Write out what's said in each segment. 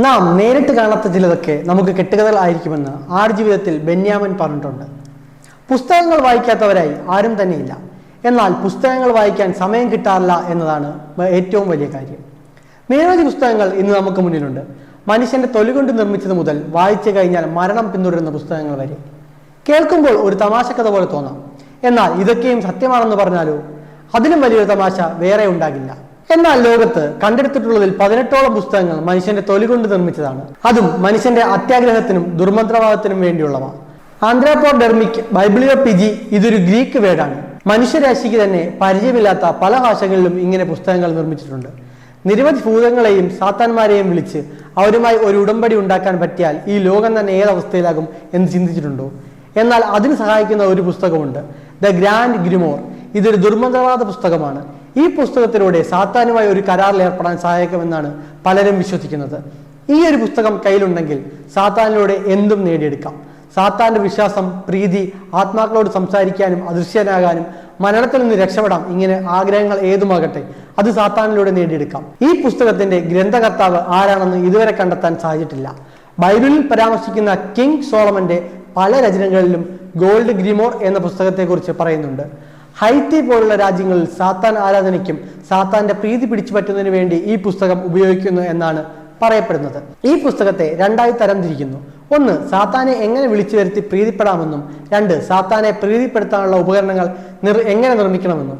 നാം നേരിട്ട് കാണാത്ത ചിലതൊക്കെ നമുക്ക് കെട്ടുകഥകൾ ആയിരിക്കുമെന്ന് ആടുജീവിതത്തിൽ ബെന്യാമൻ പറഞ്ഞിട്ടുണ്ട്. പുസ്തകങ്ങൾ വായിക്കാത്തവരായി ആരും തന്നെയില്ല. എന്നാൽ പുസ്തകങ്ങൾ വായിക്കാൻ സമയം കിട്ടാറില്ല എന്നതാണ് ഏറ്റവും വലിയ കാര്യം. നിരവധി പുസ്തകങ്ങൾ ഇന്ന് നമുക്ക് മുന്നിലുണ്ട്. മനുഷ്യന്റെ തൊലി കൊണ്ട് നിർമ്മിച്ചത് മുതൽ വായിച്ചു കഴിഞ്ഞാൽ മരണം പിന്തുടരുന്ന പുസ്തകങ്ങൾ വരെ. കേൾക്കുമ്പോൾ ഒരു തമാശ കഥ പോലെ തോന്നാം. എന്നാൽ ഇതൊക്കെയും സത്യമാണെന്ന് പറഞ്ഞാലോ? അതിലും വലിയൊരു തമാശ വേറെ ഉണ്ടാകില്ല. എന്നാൽ ലോകത്ത് കണ്ടെടുത്തിട്ടുള്ളതിൽ പതിനെട്ടോളം പുസ്തകങ്ങൾ മനുഷ്യന്റെ തൊലി കൊണ്ട് നിർമ്മിച്ചതാണ്. അതും മനുഷ്യന്റെ അത്യാഗ്രഹത്തിനും ദുർമന്ത്രവാദത്തിനും വേണ്ടിയുള്ളവ. ആന്ത്രാപ്പോഡെർമിക് ബൈബിളിയോ പിജി ഇതൊരു ഗ്രീക്ക് വേർഡാണ് മനുഷ്യരാശിക്ക് തന്നെ പരിചയമില്ലാത്ത പല ഭാഷകളിലും ഇങ്ങനെ പുസ്തകങ്ങൾ നിർമ്മിച്ചിട്ടുണ്ട്. നിരവധി ഭൂതങ്ങളെയും സാത്താന്മാരെയും വിളിച്ച് അവരുമായി ഒരു ഉടമ്പടി ഉണ്ടാക്കാൻ പറ്റിയാൽ ഈ ലോകം തന്നെ ഏതവസ്ഥയിലാകും എന്ന് ചിന്തിച്ചിട്ടുണ്ടോ? എന്നാൽ അതിന് സഹായിക്കുന്ന ഒരു പുസ്തകമുണ്ട്. The grand grimoire. ഇതൊരു ദുർമന്ത്രവാദ പുസ്തകമാണ്. ഈ പുസ്തകത്തിലൂടെ സാത്താനുമായി ഒരു കരാറിൽ ഏർപ്പെടാൻ സഹായിക്കുമെന്നാണ് പലരും വിശ്വസിക്കുന്നത്. ഈ ഒരു പുസ്തകം കയ്യിലുണ്ടെങ്കിൽ സാത്താനിലൂടെ എന്തും നേടിയെടുക്കാം. സാത്താന്റെ വിശ്വാസം പ്രീതി ആത്മാക്കളോട് സംസാരിക്കാനും അദൃശ്യനാകാനും മരണത്തിൽ നിന്ന് രക്ഷപ്പെടാം. ഇങ്ങനെ ആഗ്രഹങ്ങൾ ഏതുമാകട്ടെ അത് സാത്താനിലൂടെ നേടിയെടുക്കാം. ഈ പുസ്തകത്തിന്റെ ഗ്രന്ഥകർത്താവ് ആരാണെന്ന് ഇതുവരെ കണ്ടെത്താൻ സാധിച്ചിട്ടില്ല. ബൈബിളിൽ പരാമർശിക്കുന്ന കിങ് സോളമന്റെ പല രചനകളിലും ഗോൾഡ് ഗ്രിമോർ എന്ന പുസ്തകത്തെക്കുറിച്ച് പറയുന്നുണ്ട്. ഹൈത്തി പോലുള്ള രാജ്യങ്ങളിൽ സാത്താൻ ആരാധനയ്ക്കും സാത്താന്റെ പ്രീതി പിടിച്ചു പറ്റുന്നതിന് വേണ്ടി ഈ പുസ്തകം ഉപയോഗിക്കുന്നു എന്നാണ് പറയപ്പെടുന്നത്. ഈ പുസ്തകത്തെ രണ്ടായി തരംതിരിക്കുന്നു. ഒന്ന് സാത്താനെ എങ്ങനെ വിളിച്ചു വരുത്തി പ്രീതിപ്പെടാമെന്നും രണ്ട് സാത്താനെ പ്രീതിപ്പെടുത്താനുള്ള ഉപകരണങ്ങൾ നിർ എങ്ങനെ നിർമ്മിക്കണമെന്നും.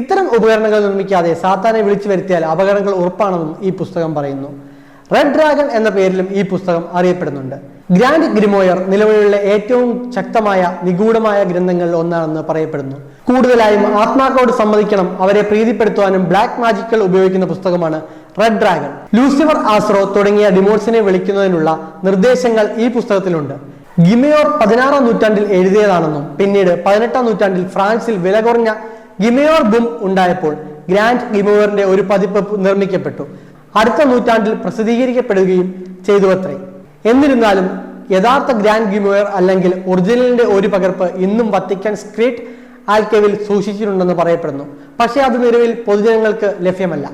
ഇത്തരം ഉപകരണങ്ങൾ നിർമ്മിക്കാതെ സാത്താനെ വിളിച്ചു വരുത്തിയാൽ അപകടങ്ങൾ ഉറപ്പാണെന്നും ഈ പുസ്തകം പറയുന്നു. റെഡ് ഡ്രാഗൺ എന്ന പേരിലും ഈ പുസ്തകം അറിയപ്പെടുന്നുണ്ട്. ഗ്രാൻഡ് ഗ്രിമോയർ നിലവിലുള്ള ഏറ്റവും ശക്തമായ നിഗൂഢമായ ഗ്രന്ഥങ്ങളിൽ ഒന്നാണെന്ന് പറയപ്പെടുന്നു. കൂടുതലായും ആത്മാക്കളോട് സമ്മതിക്കണം അവരെ പ്രീതിപ്പെടുത്തുവാനും ബ്ലാക്ക് മാജിക്കൽ ഉപയോഗിക്കുന്ന പുസ്തകമാണ് റെഡ് ഡ്രാഗൺ ലൂസിഫർ ആസ്രോ തുടങ്ങിയ ഡിമോൺസിനെ വിളിക്കുന്നതിനുള്ള നിർദ്ദേശങ്ങൾ ഈ പുസ്തകത്തിലുണ്ട്. ഗിമയോർ പതിനാറാം നൂറ്റാണ്ടിൽ എഴുതിയതാണെന്നും പിന്നീട് പതിനെട്ടാം നൂറ്റാണ്ടിൽ ഫ്രാൻസിൽ വില കുറഞ്ഞ ഗിമയോർ ബും ഉണ്ടായപ്പോൾ ഗ്രാൻഡ് ഗിമോയറിന്റെ ഒരു പതിപ്പ് നിർമ്മിക്കപ്പെട്ടു. അടുത്ത നൂറ്റാണ്ടിൽ പ്രസിദ്ധീകരിക്കപ്പെടുകയും ചെയ്തു അത്രേ എന്നിരുന്നാലും യഥാർത്ഥ ഗ്രാൻഡ് ഗിമോയർ അല്ലെങ്കിൽ ഒറിജിനലിന്റെ ഒരു പകർപ്പ് ഇന്നും വത്തിക്കാൻ സ്ക്രീറ്റ് ആൽക്കേവിൽ സൂക്ഷിച്ചിട്ടുണ്ടെന്ന് പറയപ്പെടുന്നു. പക്ഷേ അത് നിലവിൽ പൊതുജനങ്ങൾക്ക് ലഭ്യമല്ല.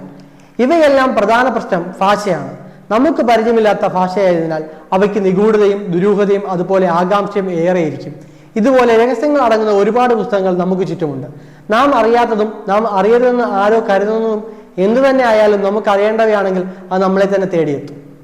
ഇവയെല്ലാം പ്രധാന പ്രശ്നം ഭാഷയാണ്. നമുക്ക് പരിചയമില്ലാത്ത ഭാഷയായതിനാൽ അവയ്ക്ക് നിഗൂഢതയും ദുരൂഹതയും അതുപോലെ ആകാംക്ഷയും ഏറെയിരിക്കും ഇതുപോലെ രഹസ്യങ്ങൾ അടങ്ങുന്ന ഒരുപാട് പുസ്തകങ്ങൾ നമുക്ക് ചുറ്റുമുണ്ട്. നാം അറിയാത്തതും നാം അറിയരുതെന്ന് ആരോ കരുതുന്നതും എന്തു തന്നെ ആയാലും നമുക്ക് അറിയേണ്ടവയാണെങ്കിൽ അത് നമ്മളെ തന്നെ തേടിയെത്തും.